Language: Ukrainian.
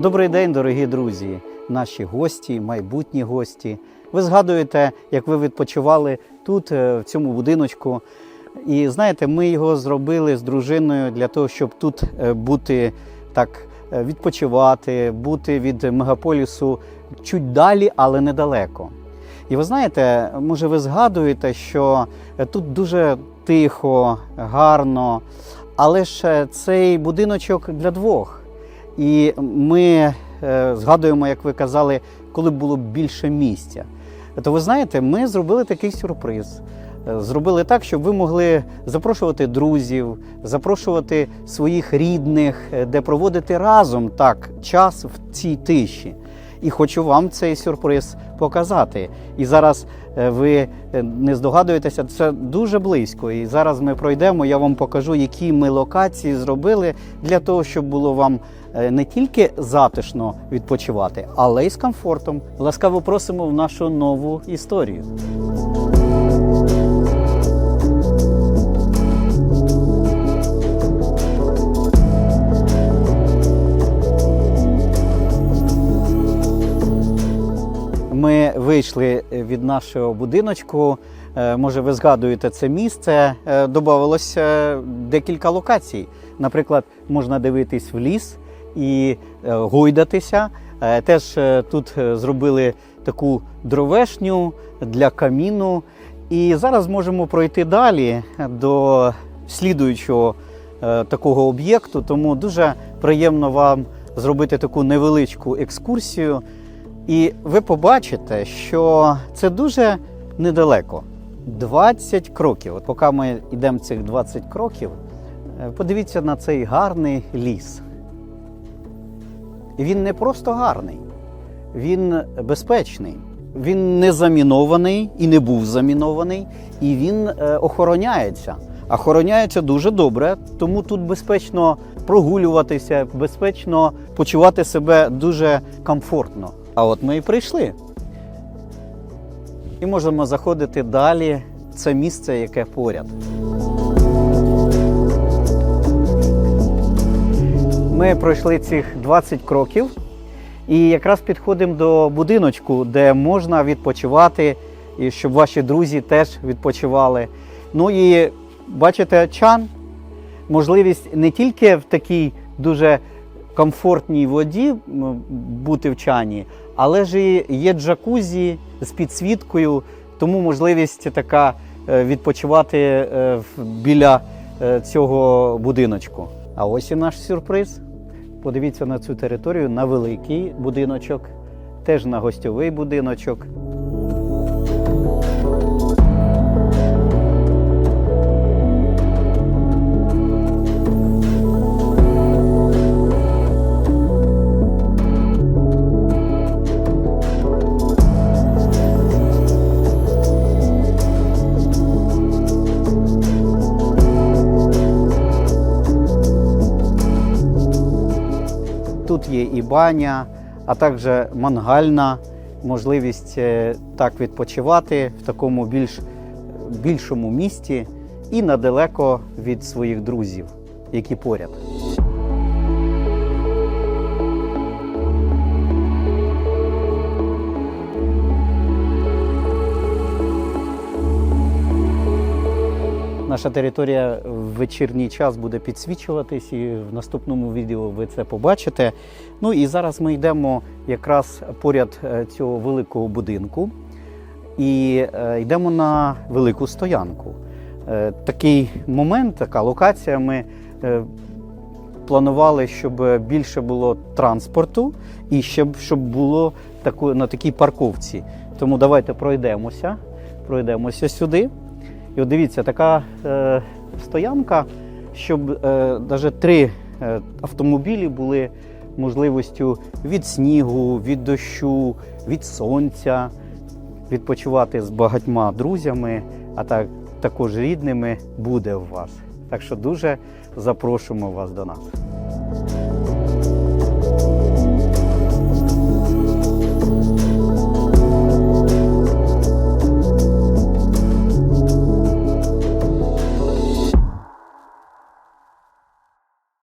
Добрий день, дорогі друзі, наші гості, майбутні гості. Ви згадуєте, як ви відпочивали тут, е, в цьому будиночку. І знаєте, ми його зробили з дружиною для того, щоб тут е, бути так, е, відпочивати, бути від мегаполісу чуть далі, але недалеко. І ви знаєте, може, ви згадуєте, що тут дуже тихо, гарно, але ж цей будиночок для двох. І ми е, згадуємо, як ви казали, коли було більше місця. То ви знаєте, ми зробили такий сюрприз. Е, Зробили так, щоб ви могли запрошувати друзів, запрошувати своїх рідних, е, де проводити разом так час в цій тиші. І хочу вам цей сюрприз показати. І зараз е, ви е, не здогадуєтеся, це дуже близько. І зараз ми пройдемо. Я вам покажу, які ми локації зробили для того, щоб було вам е, не тільки затишно відпочивати, але й з комфортом. Ласкаво просимо в нашу нову історію. Вийшли від нашого будиночку. Е, Може, ви згадуєте це місце. Е, е, декілька локацій. Наприклад, можна дивитись в ліс і е, гойдатися. Е, Теж е, тут е, зробили таку дровешню для каміну. І зараз можемо пройти далі до слідуючого е, такого об'єкту. Тому дуже приємно вам зробити таку невеличку екскурсію. І ви побачите, що це дуже недалеко. 20 кроків. От поки ми йдемо цих 20 кроків, е, подивіться на цей гарний ліс. Він не просто гарний, він безпечний. Він не замінований і не був замінований, і він е, охороняється. Охороняється дуже добре, тому тут безпечно прогулюватися, безпечно почувати себе дуже комфортно. А от ми і прийшли. І можемо заходити далі. Це місце, яке поряд. Ми пройшли цих 20 кроків і якраз підходимо до будиночку, де можна відпочивати, і щоб ваші друзі теж відпочивали. Ну і бачите, чан, можливість не тільки в такій дуже комфортній воді бути в чані, але ж є джакузі з підсвіткою, тому можливість така е, відпочивати е, біля е, цього будиночку. А ось і наш сюрприз. Подивіться на цю територію, на великий будиночок, теж на гостьовий будиночок. Тут є і баня, а також мангальна можливість е, так відпочивати в такому більш, більшому місті і недалеко від своїх друзів, які поряд. Наша територія в вечірній час буде підсвічуватись, і в наступному відео ви це побачите. Ну і зараз ми йдемо якраз поряд е, цього великого будинку і е, йдемо на велику стоянку. Е, Такий момент, така локація. Ми планували, щоб більше було транспорту і щоб, щоб було таку, на такій парковці. Тому давайте пройдемося, пройдемося сюди. І от дивіться, така е, стоянка, щоб е, навіть три е, автомобілі були можливістю від снігу, від дощу, від сонця відпочивати з багатьма друзями, а так, також рідними буде у вас. Так що дуже запрошуємо вас до нас.